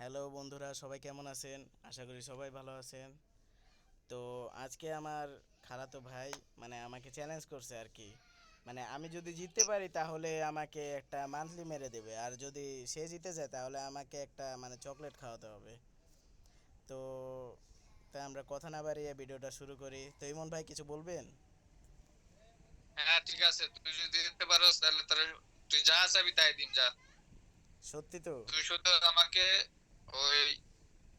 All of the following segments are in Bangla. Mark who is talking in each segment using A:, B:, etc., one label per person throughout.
A: হ্যালো বন্ধুরা সবাই কেমন আছেন? আশা করি সবাই ভালো আছেন। তো আজকে আমার খালাতো ভাই মানে আমাকে চ্যালেঞ্জ করছে আর কি। মানে আমি যদি জিততে পারি তাহলে আমাকে একটা মান্থলি মেরে দেবে। আর যদি সে জিতে যায় তাহলে আমাকে একটা মানে চকলেট খাওয়াতে হবে। তো তাই আমরা কথা না বাড়িয়ে ভিডিওটা শুরু করি। তো ইমন ভাই কিছু বলবেন?
B: হ্যাঁ ঠিক আছে। তুই যদি দিতে পারোস তাহলে তুই যা চাবি তাই দিন যা।
A: সত্যি তো?
B: তুই শুধু আমাকে ওই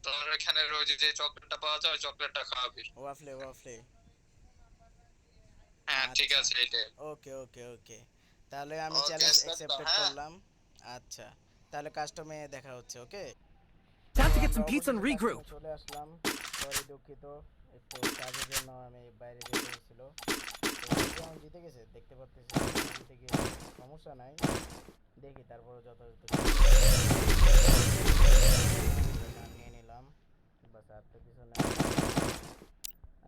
B: তোর এখানে রোজ যে চকলেটটা পাওয়া যায় চকলেটটা খাওয়াবি।
A: ওয়াফলে ওয়াফলে।
B: হ্যাঁ ঠিক
A: আচ্ছা।
B: আছে এইটাই।
A: ওকে ওকে ওকে। তাহলে আমি চ্যালেঞ্জ অ্যাকসেপ্টেড। করলাম। আচ্ছা। তাহলে কাস্টমে দেখা হচ্ছে ওকে?
C: Time to get some pizza and regroup.
A: চলে আসলাম। সরি দুঃখিত। একটু কাজের জন্য আমি বাইরে যেতে হয়েছিল। তো জিতে গেছে দেখতে পাচ্তেছি জিতে গিয়ে সমস্যা নাই। দেখি তারপরে যথাযথ। নিয়ে নিলাম বাস আর তো কিছু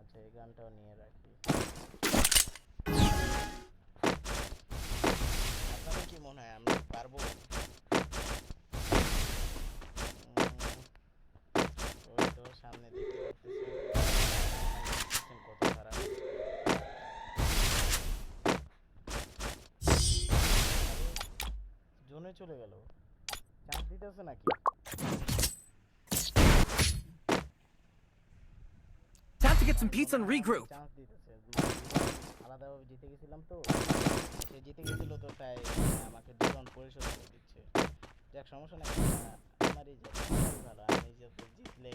A: আচ্ছা এই গানটাও নিয়ে রাখি আপনাদের কি মনে হয় আমি পারব সামনে দেখতে পাচ্ছেন কত জোনে চলে গেল। চান্স দিতেছে নাকি?
C: To get some pizza and regroup.
A: আলাদাভাবে জিতে গেছিলাম তো সে জিতে গেছিল তো তাই আমাকে ডিসকাউন্ট পরিশোধ করে দিচ্ছে যাক সমস্যা নেই আমারই যে ভালো আমি যত জিতলে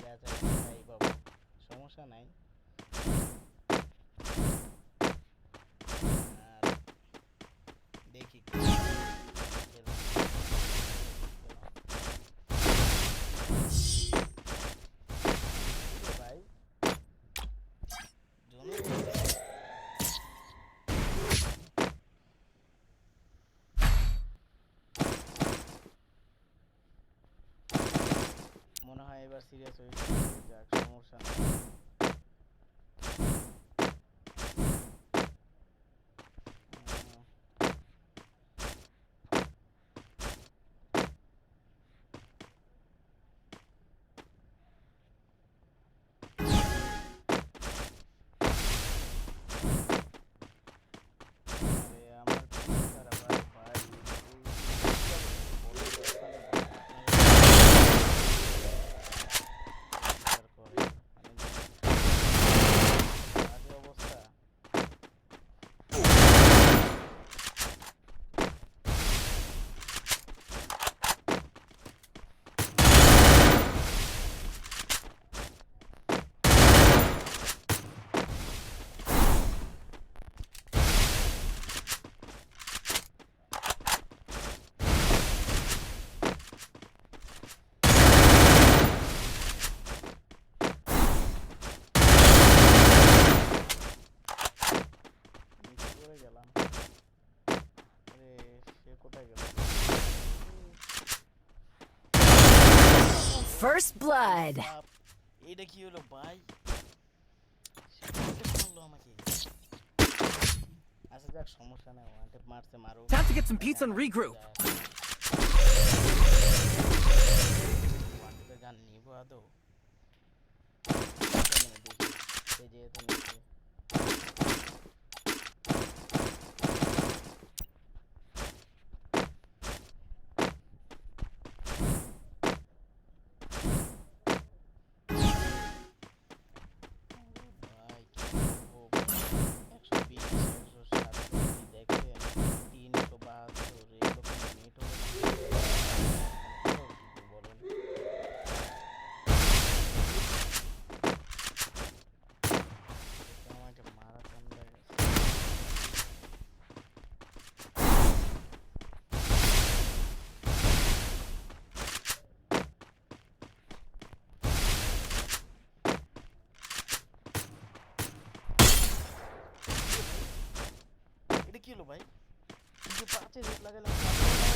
A: যা চাই তাই পাবো সমস্যা নাই সিরিয়াস হয়ে। যাক সমস্যা নেই উম, আরে আমার কি খারাপ আর ভাই এই বড় দরকার বিচার করে আমি বাজে অবস্থা নিচে পড়ে গেলাম আরে সে কোথায় গেল
D: First blood.
A: বাপ, এইটা কি হলো ভাই সে কোথায় মারলো আমাকে আচ্ছা যাক সমস্যা নাই ওয়ান টেপ মারছে মারো
C: Time to get some pizza and regroup.
A: One টেপের গান নিবো আদৌ কেমনে দেখি সে ভাই। কিন্তু পাঁচে রেট লাগালাম।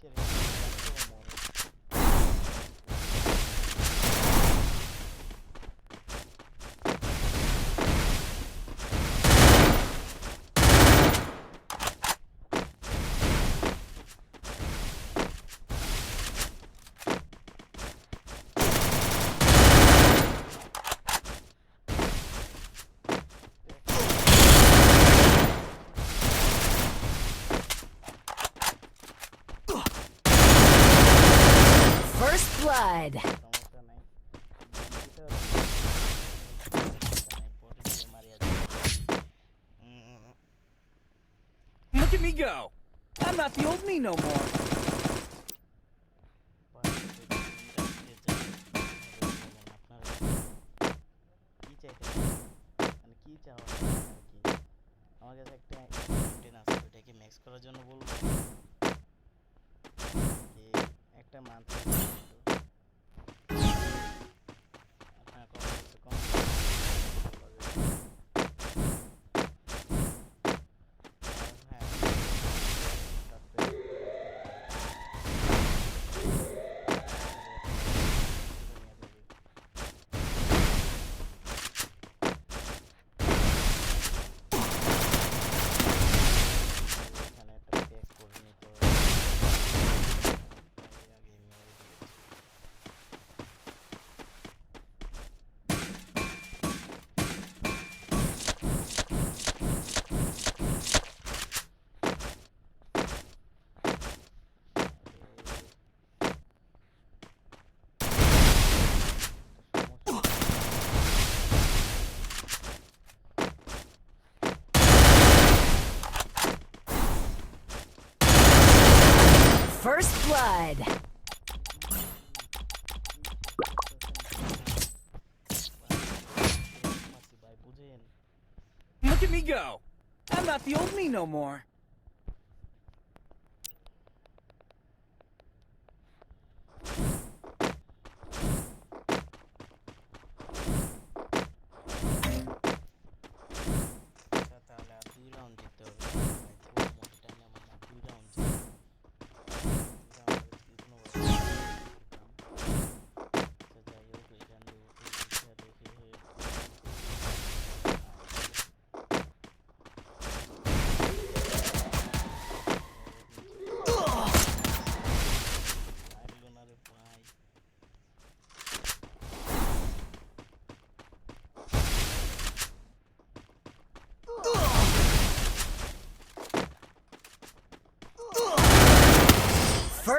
C: şey. blood.
A: Look at me go. I'm not the old me no more.
C: blood.
A: Look at me go. I'm not the old me no more.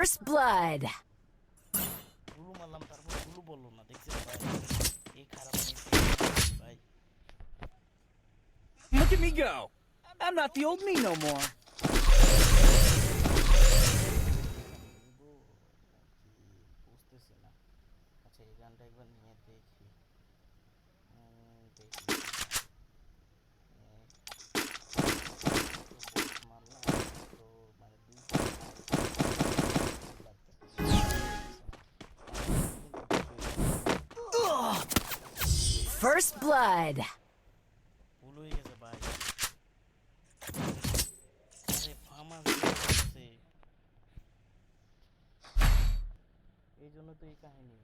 C: First blood.
A: Look at me go. I'm not the old me no more.
C: First blood.
E: এই জন্য তো এই কাহিনী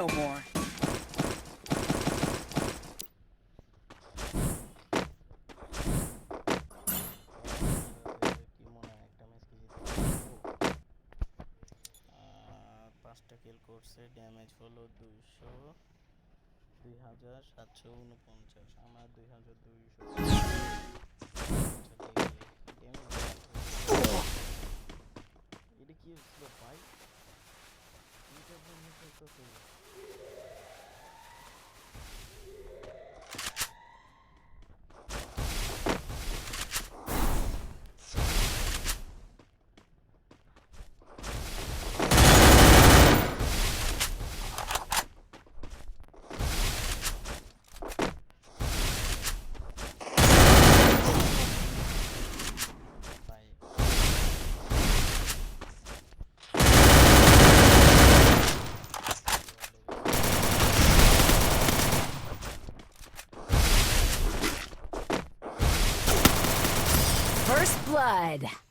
C: no more.
A: পাঁচটা কিল করছে ড্যামেজ হলো দুইশো দুই হাজার সাতশো উনপঞ্চাশ, আমার দুই হাজার দুইশো এটা কি হচ্ছিল ভাই এটা
D: Yeah. Blood.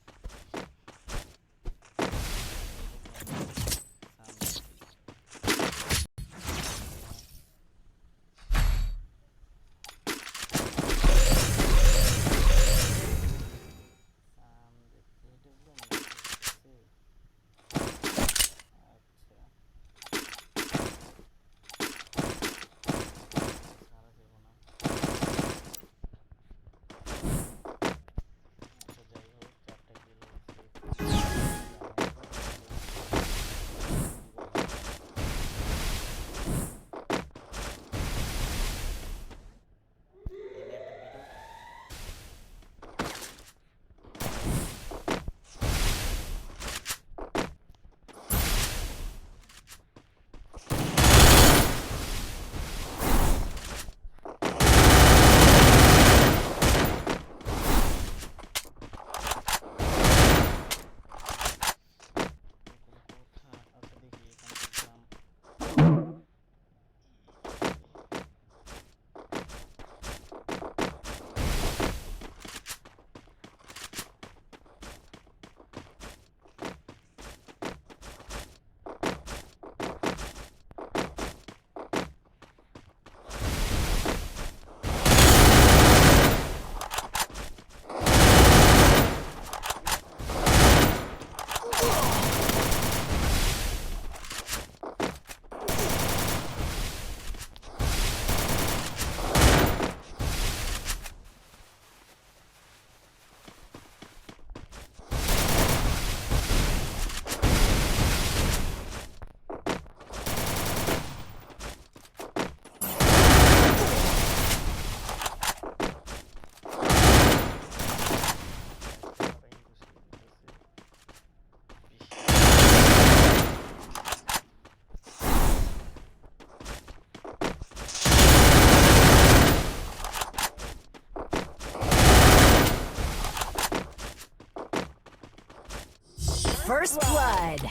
D: First blood.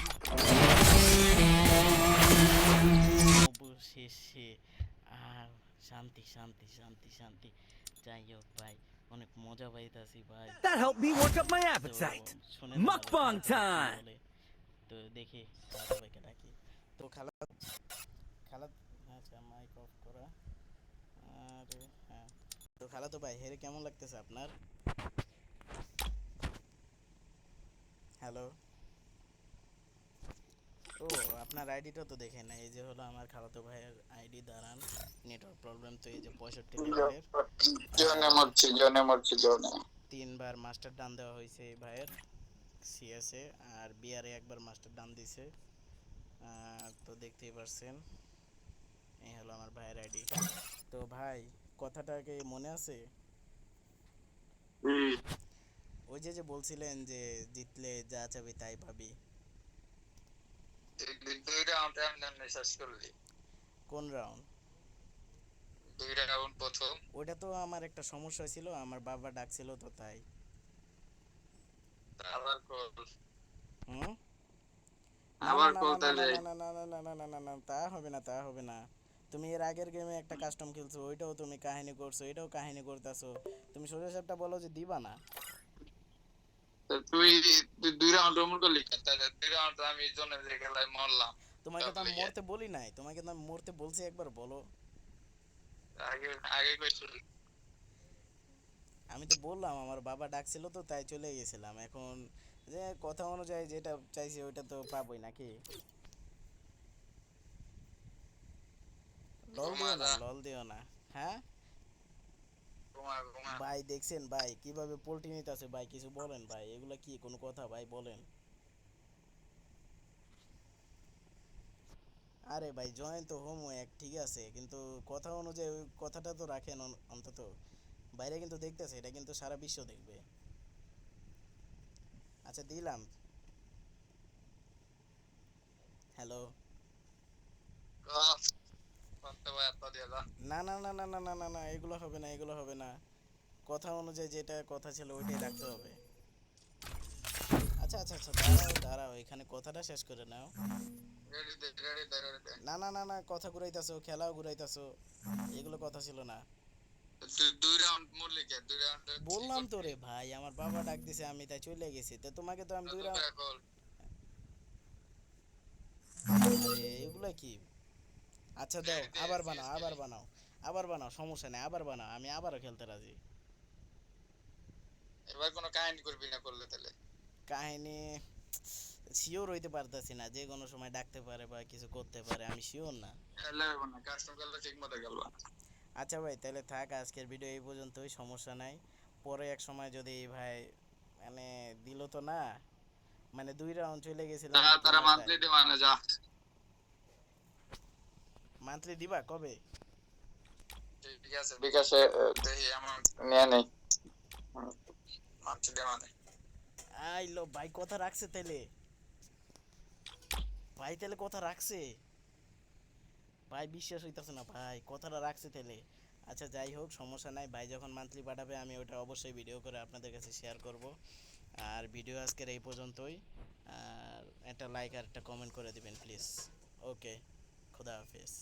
A: অবশেষে আর শান্তি শান্তি শান্তি শান্তি যাই হোক ভাই অনেক মজা পাইতাছি ভাই
C: That helped me work up my appetite. Mukbang time.
A: তো দেখি খালা ডাকি তো খালা খালা আচ্ছা মাইক অফ করা আরে হ্যাঁ তো খালা তো ভাই হেরে কেমন লাগতেছে আপনার হ্যালো ও আপনার আইডিটা তো দেখে না এই যে হলো আমার খালাতো ভাইয়ের আইডি দাঁড়ান নেটওয়ার্ক প্রবলেম তো এই যে পঁয়ষট্টি লেভেলের
B: জনে মরছি জনে মরছি জনে।
A: তিনবার মাস্টার ডান দেওয়া হয়েছে এই ভাইয়ের সিএসএ আর বিআরে একবার মাস্টার ডান দিছে। তো দেখতেই পারছেন এই হলো আমার ভাইয়ের আইডি তো ভাই কথাটাকে মনে আছে? ওই যে যে বলছিলেন যে জিতলে যা চাবি তাই পাবি। কোন রাউন্ড তো আমার একটা সমস্যা আমার বাবা ডাকছিল তো তাই। না না না না না তা হবে না তা হবে না। তুমি এর আগের গেমে একটা কাস্টম খেলছো ওইটাও তুমি কাহিনী করছ এটাও কাহিনী করতেছো। তুমি সোজা সাহেবটা বলো যে দিবা না।
B: তুই দুই রাউন্ড করলি তাহলে দুই রাউন্ড আমি খেলায় মরলাম।
A: তোমাকে তো আমি মরতে বলি নাই তোমাকে তো আমি মরতে বলছি একবার বলো।
B: আগে আগে কইছিল
A: আমি তো বললাম আমার বাবা ডাকছিল তো তাই চলে গেছিলাম। এখন যে কথা অনুযায়ী যেটা চাইছি ওইটা তো পাবোই নাকি? লল দিও না লল দিও না। হ্যাঁ? ভাই দেখছেন ভাই? কীভাবে পোল্ট্রি নিতেছে ভাই? কিছু বলেন ভাই এগুলা কি কোনো কথা ভাই বলেন? আরে ভাই জয়েন তো হোম এক ঠিক আছে কিন্তু কথা অনুযায়ী ওই কথাটা তো রাখেন অন্তত। বাইরে কিন্তু দেখতেছে এটা কিন্তু সারা বিশ্ব দেখবে। আচ্ছা দিলাম। হ্যালো। না না না না না না না এগুলো হবে না এগুলো হবে না। কথা অনুযায়ী যেটা কথা ছিল ওইটাই রাখতে হবে। আচ্ছা আচ্ছা আচ্ছা দাঁড়াও দাঁড়াও এখানে কথাটা শেষ করে নাও। না না না না কথা ঘুরাইতাছো খেলাও ঘুরাইতাছো এগুলো কথা ছিল না। বললাম তো রে ভাই আমার বাবা ডাক দিছে আমি তাই চলে গেছি তো তোমাকে তো আমি দুই রাউন্ড এগুলা কি? আচ্ছা দাও আবার বানাও আবার বানাও আবার বানাও সমস্যা নেই আবার বানাও আমি আবারও খেলতে রাজি।
B: এবার কোনো কাহিনী করবি না করলে তাহলে?
A: কাহিনী শিওর হইতে পারতাছি না যে কোনো সময় ডাকতে পারে বা কিছু করতে পারে আমি শিওর না। আচ্ছা ভাই তাহলে থাক আজকের ভিডিও এই পর্যন্তই সমস্যা নাই। পরে এক সময় যদি ভাই মানে দিল তো না মানে দুই রাউন্ড চলে গেছিল
B: তারা তারা মান্থলি দে মানে যা।
A: মান্থলি দিবা কবে?
B: ঠিক আছে বিকাশে আমার নিয়ে নেই। মান্থলি দে মানে
A: আইলো ভাই কথা রাখছে তাইলে। ভাই তাহলে কথা রাখছে। ভাই বিশ্বাস হইতাছে না, ভাই কথাটা রাখছে তাহলে আচ্ছা যাই হোক, সমস্যা নাই। ভাই যখন মান্থলি পাঠাবে, আমি ওটা অবশ্যই ভিডিও করে আপনাদের কাছে শেয়ার করব। আর ভিডিও আজকের এই পর্যন্তই। আর একটা লাইক আর একটা কমেন্ট করে দিবেন প্লিজ ওকে খুদা হাফেজ।